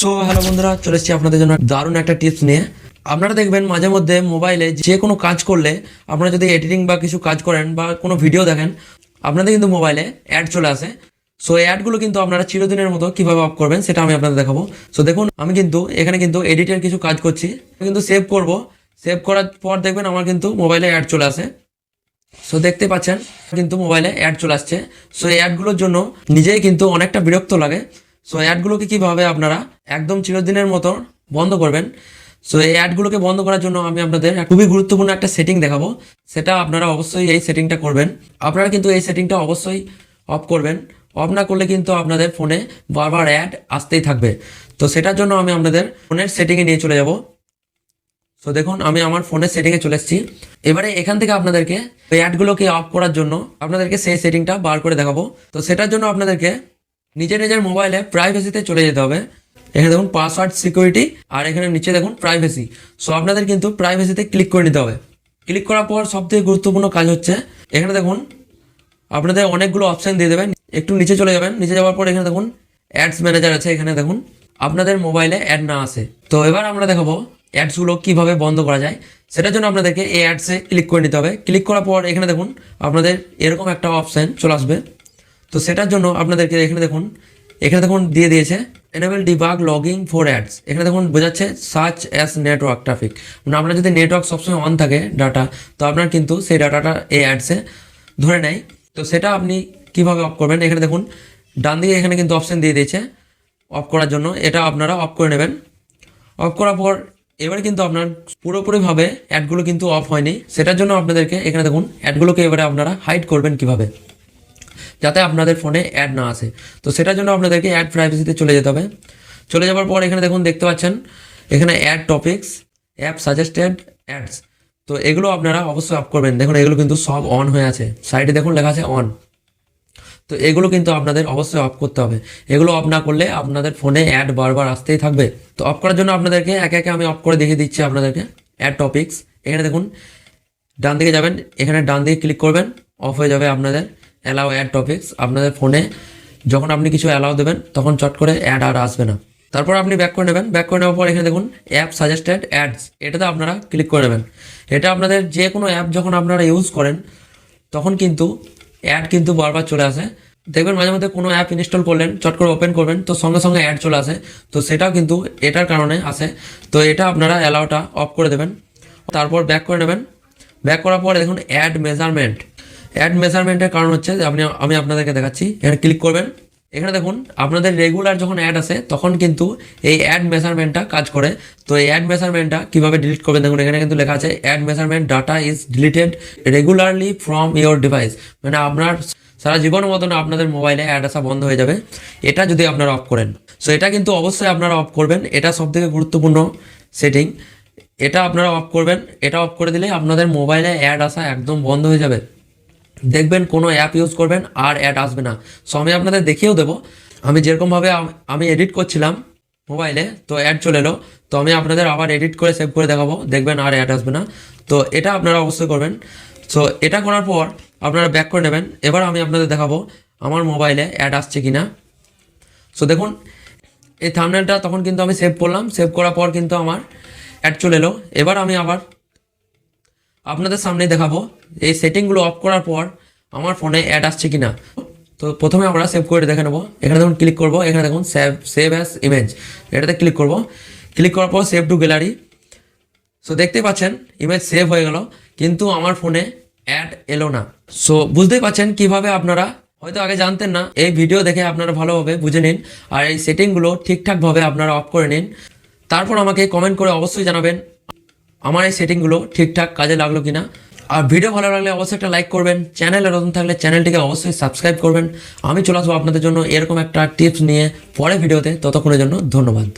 So hello বন্ধুরা, চলে এসেছি আপনাদের জন্য দারুণ একটা টিপস নিয়ে। আপনারা দেখবেন মাঝে মধ্যে মোবাইলে যে কোনো কাজ করলে, আপনারা যদি এডিটিং বা কিছু কাজ করেন বা কোনো ভিডিও দেখেন, আপনাদের কিন্তু মোবাইলে অ্যাড চলে আসে। সো অ্যাডগুলো কিন্তু আপনারা চিরদিনের মতো কীভাবে অফ করবেন, সেটা আমি আপনাদের দেখাবো। সো দেখুন, আমি কিন্তু এখানে কিন্তু এডিটের কিছু কাজ করছি। কিন্তু সেভ করব। সেভ করার পর দেখবেন আমার কিন্তু মোবাইলে অ্যাড চলে আসে। সো দেখতে পাচ্ছেন, কিন্তু মোবাইলে অ্যাড চলে আসছে। সো এই অ্যাডগুলোর জন্য নিজেই কিন্তু অনেকটা বিরক্ত লাগে। সো অ্যাডগুলোকে কীভাবে আপনারা একদম চিরদিনের মতো বন্ধ করবেন? সো এই অ্যাডগুলোকে বন্ধ করার জন্য আমি আপনাদের খুবই গুরুত্বপূর্ণ একটা সেটিং দেখাবো। সেটা আপনারা অবশ্যই এই সেটিংটা করবেন। আপনারা কিন্তু এই সেটিংটা অবশ্যই অফ করবেন। অফ না করলে কিন্তু আপনাদের ফোনে বারবার অ্যাড আসতেই থাকবে। তো সেটার জন্য আমি আপনাদের ফোনের সেটিংয়ে নিয়ে চলে যাব। সো দেখুন, আমি আমার ফোনের সেটিংয়ে চলে এসেছি। এবারে এখান থেকে আপনাদেরকে ওই অ্যাডগুলোকে অফ করার জন্য আপনাদেরকে সেই সেটিংটা বার করে দেখাবো। তো সেটার জন্য আপনাদেরকে নিজের নিজের মোবাইলে প্রাইভেসিতে চলে যেতে হবে। এখানে দেখুন পাসওয়ার্ড সিকিউরিটি আর এখানে নিচে দেখুন প্রাইভেসি সো আপনাদের কিন্তু প্রাইভেসিতে ক্লিক করে নিতে হবে। ক্লিক করার পর সবথেকে গুরুত্বপূর্ণ কাজ হচ্ছে, এখানে দেখুন আপনাদের অনেকগুলো অপশান দিয়ে দেবেন। একটু নিচে চলে যাবেন। নিচে যাওয়ার পর এখানে দেখুন অ্যাডস ম্যানেজার আছে। এখানে দেখুন আপনাদের মোবাইলে অ্যাড না আসে। তো এবার আমরা দেখাবো অ্যাডসগুলো কীভাবে বন্ধ করা যায়। সেটার জন্য আপনাদেরকে এই অ্যাডসে ক্লিক করে নিতে হবে। ক্লিক করার পর এখানে দেখুন আপনাদের এরকম একটা অপশান চলে আসবে। তো সেটার জন্য আপনাদেরকে এখানে দেখুন এখানে দেখুন দিয়ে দিয়েছে enable debug logging for ads এখানে দেখুন বোঝাচ্ছে সার্চ অ্যাস নেটওয়ার্ক ট্রাফিক মানে আপনার যদি নেটওয়ার্ক সবসময় অন থাকে ডাটা তো আপনার কিন্তু সেই ডাটাটা এই অ্যাডসে ধরে নেয়। তো সেটা আপনি কীভাবে অফ করবেন? এখানে দেখুন, ডান দিকে এখানে কিন্তু অপশান দিয়ে দিয়েছে অফ করার জন্য। এটা আপনারা অফ করে নেবেন। অফ করার পর এবারে কিন্তু আপনার পুরোপুরিভাবে অ্যাডগুলো কিন্তু অফ হয়নি। সেটার জন্য আপনাদেরকে এখানে দেখুন অ্যাডগুলোকে এবারে আপনারা হাইড করবেন কীভাবে। যাতে আপনাদের ফোনে অ্যাড না আসে। তো সেটার জন্য আপনাদেরকে অ্যাড প্রাইভেসিতে চলে যেতে হবে। চলে যাওয়ার পর এখানে দেখুন, দেখতে পাচ্ছেন, এখানে ad topics app suggested ads তো এগুলো আপনারা অবশ্যই অফ করবেন। দেখুন, এগুলো কিন্তু সব অন হয়ে আছে। সাইডে দেখুন, লেখা আছে অন তো এগুলো কিন্তু আপনাদের অবশ্যই অফ করতে হবে। এগুলো অফ না করলে আপনাদের ফোনে অ্যাড বারবার আসতেই থাকবে। তো অফ করার জন্য আপনাদেরকে একে একে আমি অফ করে দেখিয়ে দিচ্ছি আপনাদেরকে। অ্যাড টপিক্স এখানে দেখুন, ডান দিকে যাবেন, এখানে ডান দিকে ক্লিক করবেন অফ হয়ে যাবে আপনাদের। অ্যালাউ অ্যাড টপিক্স আপনাদের ফোনে যখন আপনি কিছু অ্যালাউ দেবেন, তখন চট করে অ্যাড আর আসবে না। তারপর আপনি ব্যাক করে নেবেন। ব্যাক করে নেওয়ার পর এখানে দেখুন অ্যাপ সাজেস্টেড অ্যাডস এটাতে আপনারা ক্লিক করে নেবেন। এটা আপনাদের যে কোনো অ্যাপ যখন আপনারা ইউজ করেন, তখন কিন্তু অ্যাড কিন্তু বারবার চলে আসে। দেখবেন মাঝে মধ্যে কোনো অ্যাপ ইনস্টল করলেন, চট করে ওপেন করবেন, তো সঙ্গে সঙ্গে অ্যাড চলে আসে। তো সেটাও কিন্তু এটার কারণে আসে। তো এটা আপনারা অ্যালাউটা অফ করে দেবেন। তারপর ব্যাক করে নেবেন। ব্যাক করার পরে দেখুন অ্যাড মেজারমেন্ট অ্যাড মেজারমেন্টের কারণ হচ্ছে যে আপনি আমি আপনাদেরকে দেখাচ্ছি। এখানে ক্লিক করবেন। এখানে দেখুন, আপনাদের রেগুলার যখন অ্যাড আসে, তখন কিন্তু এই অ্যাড মেজারমেন্টটা কাজ করে। তো এই অ্যাড মেজারমেন্টটা কীভাবে ডিলিট করবেন? দেখুন, এখানে কিন্তু লেখা আছে ad measurement data is deleted regularly from your device মানে আপনার সারা জীবনের মতন আপনাদের মোবাইলে অ্যাড আসা বন্ধ হয়ে যাবে। এটা যদি আপনারা অফ করেন। সো এটা কিন্তু অবশ্যই আপনারা অফ করবেন। এটা সব থেকে গুরুত্বপূর্ণ সেটিং এটা আপনারা অফ করবেন। এটা অফ করে দিলে আপনাদের মোবাইলে অ্যাড আসা একদম বন্ধ হয়ে যাবে। দেখবেন কোনো অ্যাপ ইউজ করবেন আর অ্যাড আসবে না। সো আমি আপনাদের দেখিয়েও দেবো। আমি যেরকমভাবে আমি এডিট করছিলাম মোবাইলে তো অ্যাড চলে এলো। তো আমি আপনাদের আবার এডিট করে সেভ করে দেখাবো। দেখবেন আর অ্যাড আসবে না। তো এটা আপনারা অবশ্যই করবেন। সো এটা করার পর আপনারা ব্যাক করে নেবেন। এবার আমি আপনাদের দেখাবো আমার মোবাইলে অ্যাড আসছে কি না সো দেখুন, এই থামনেলটা তখন কিন্তু আমি সেভ করলাম। সেভ করার পর কিন্তু আমার অ্যাড চলে এলো। এবার আমি আবার আপনাদের সামনে দেখাবো। এই সেটিংগুলো অফ করার পর আমার ফোনে অ্যাড আসছে কি না তো প্রথমে আমরা সেভ করে দেখে নেব। এখানে দেখুন ক্লিক করব। এখানে দেখুন সেভ সেভ অ্যাস ইমেজ এটাতে ক্লিক করব। ক্লিক করার পর সেভ টু গ্যালারি সো দেখতে পাচ্ছেন ইমেজ সেভ হয়ে গেল। কিন্তু আমার ফোনে অ্যাড এলো না। সো বুঝতেই পাচ্ছেন কীভাবে আপনারা, হয়তো আগে জানতেন না, এই ভিডিও দেখে আপনারা ভালোভাবে বুঝে নিন। আর এই সেটিংগুলো ঠিকঠাকভাবে আপনারা অফ করে নিন। তারপর আমাকে কমেন্ট করে অবশ্যই জানাবেন। আমার এই সেটিংগুলো ঠিকঠাক কাজে লাগল কিনা। আর ভিডিও ভালো লাগলে অবশ্যই একটা লাইক করবেন। চ্যানেলে নতুন থাকলে চ্যানেলটিকে অবশ্যই সাবস্ক্রাইব করবেন। আমি চলে আসব আপনাদের জন্য এরকম একটা টিপস নিয়ে পরে ভিডিওতে ততক্ষণের জন্য ধন্যবাদ।